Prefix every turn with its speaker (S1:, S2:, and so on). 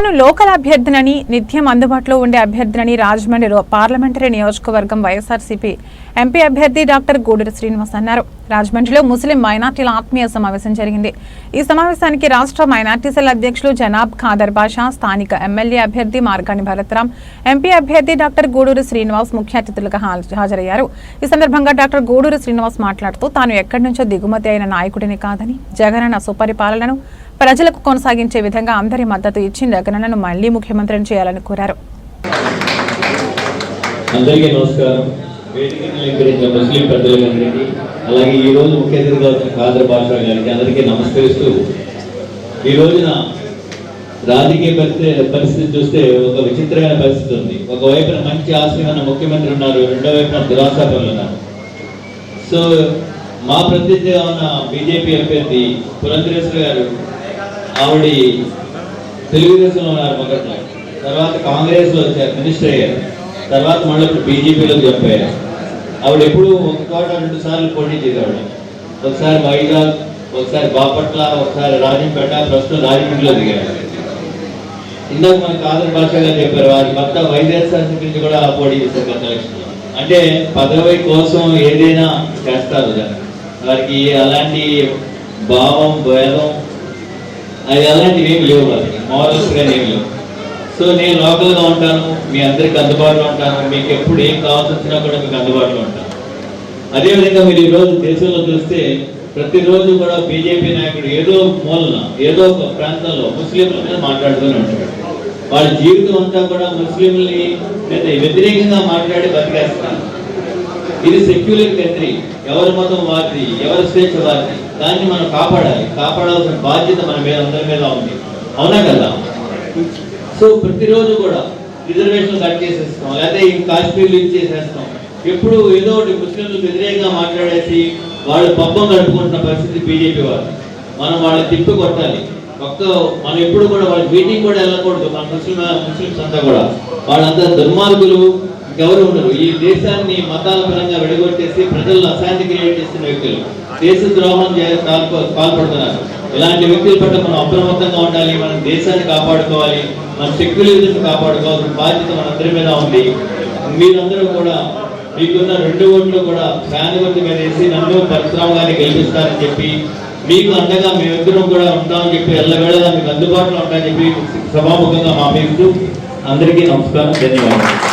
S1: తాను లోకల్ అభ్యర్థినని నిత్యం అందుబాటులో ఉండే అభ్యర్థినని రాజమండ్రిలో పార్లమెంటరీ నియోజకవర్గం వైఎస్ఆర్సీపీ ఎంపీ అభ్యర్థి డాక్టర్ గూడూరు శ్రీనివాస్ అన్నారు. రాజమండ్రిలో ముస్లిం మైనార్టీల ఆత్మీయ సమావేశం జరిగింది. ఈ సమావేశానికి రాష్ట్ర మైనార్టీ సెల్ అధ్యక్షులు జనాబ్ ఖాదర్ బాషా స్థానిక ఎమ్మెల్యే అభ్యర్థి మార్గాని భరతరామ్ ఎంపీ అభ్యర్థి డాక్టర్ గూడూరు శ్రీనివాస్ ముఖ్య అతిథులుగా హాజరయ్యారు. ఈ సందర్భంగా డాక్టర్ గూడూరు శ్రీనివాస్ మాట్లాడుతూ తాను ఎక్కడి నుంచో దిగుమతి అయిన నాయకుడిని కాదని జగనన్న సుపరిపాలనను ప్రజలకు కొనసాగించే విధంగా అందరి మద్దతు ఇచ్చి జగనన్నను మళ్ళీ ముఖ్యమంత్రిని చేయాలని కోరారు.
S2: అందరికీ నమస్కారం. వేదికను అలంకరించిన ముస్లిం పెద్దలందరికీ అలాగే ఈ రోజు ముఖ్య అతిథిగా వచ్చిన ఖాదర్ భాషా గారికి అందరికీ నమస్కరిస్తూ ఈ రోజున రాజకీయ పరిస్థితి పరిస్థితి చూస్తే ఒక విచిత్రమైన పరిస్థితి ఉంది. ఒకవైపున మంచి ఆశయమైన ముఖ్యమంత్రి ఉన్నారు రెండో వైపున దురాశాపరులు ఉన్నారు. సో మా ప్రతినిధిగా ఉన్న బీజేపీ అభ్యర్థి పురంధరేశ్వర గారు ఆవిడ తెలుగుదేశంలో ఉన్నారు మొదట్లో. తర్వాత కాంగ్రెస్లో వచ్చారు మినిస్టర్ అయ్యారు. తర్వాత మళ్ళీ ఇప్పుడు బీజేపీలో చెప్పారు ఆవిడ ఎప్పుడు ఒక చోట రెండు సార్లు పోటీ చేసేవాడు ఒకసారి వైజాగ్ ఒకసారి బాపట్ల ఒకసారి రాజంపేట ప్రస్తుతం రాజమండ్రిలో దిగారు. ఇందాక మన కాదర్ భాష గారు చెప్పారు వారి భర్త వైఎస్ఆర్ గురించి కూడా పోటీ చేశారు గత ఎలక్షన్లో. అంటే పదవి కోసం ఏదైనా చేస్తారు వారికి అలాంటి భావం భేదం అది అలాంటివి ఏమి లేవు వారికి మోరల్స్ కానీ ఏమి లేవు సో నేను లోకల్గా ఉంటాను మీ అందరికి అందుబాటులో ఉంటాను మీకు ఎప్పుడు ఏం కావాల్సి వచ్చినా కూడా మీకు అందుబాటులో ఉంటాను. అదేవిధంగా మీరు ఈరోజు దేశంలో చూస్తే ప్రతిరోజు కూడా బీజేపీ నాయకుడు ఏదో మూలన ఏదో ఒక ప్రాంతంలో ముస్లింల మీద మాట్లాడుతూనే ఉంటాడు. వాళ్ళ జీవితం అంతా కూడా ముస్లింలని వ్యతిరేకంగా మాట్లాడి బతికేస్తున్నారు. ఇది సెక్యులర్ కంట్రీ ఎవరి మతం వారిది ఎవరి స్వేచ్ఛ వారిది. దాన్ని మనం కాపాడాలి. కాపాడాల్సిన బాధ్యత మన మీద అందరి మీద ఉంది. అవునా కదా? సో ప్రతిరోజు కూడా రిజర్వేషన్ కట్ చేసేస్తాం. లేకపోతే ఈ కాశ్మీర్లు ఇచ్చేసేస్తాం ఎప్పుడు ఏదో ఒకటి ముస్లింలకు వ్యతిరేకంగా మాట్లాడేసి వాళ్ళు పబ్బం గడుపుకుంటున్న పరిస్థితి బీజేపీ వాళ్ళు. మనం వాళ్ళని తిప్పి కొట్టాలి. ఒక్క మనం ఎప్పుడు కూడా వాళ్ళ మీటింగ్ కూడా వెళ్ళకూడదు. మన ముస్లిం ముస్లిమ్స్ అంతా కూడా. వాళ్ళంతా దుర్మార్గులు. ఇంకెవరు ఉండరు ఈ దేశాన్ని మతాల పరంగా విడగొట్టేసి ప్రజల్లో అశాంతి క్రియేట్ చేస్తున్న వ్యక్తులు దేశ ద్రోహం పాల్ప- పాల్పడుతున్నారు. ఇలాంటి వ్యక్తుల పట్ల మనం అప్రమత్తంగా ఉండాలి మనం దేశాన్ని కాపాడుకోవాలి మన సెక్యులరిజం కాపాడుకోవాల్సిన బాధ్యత మనందరి మీద ఉంది. మీరందరూ కూడా మీకున్న రెండు ఓట్లు కూడా ఫ్యాన్ గుర్తు మీద వేసి నన్ను పరశురామ గారిని గెలిపిస్తారని చెప్పి మీకు అండగా మేమిద్దరం కూడా ఉంటామని చెప్పి ఎల్లవేళలా మీకు అందుబాటులో ఉంటామని చెప్పి సభాముఖంగా మాపేస్తూ అందరికీ నమస్కారం. ధన్యవాదాలు.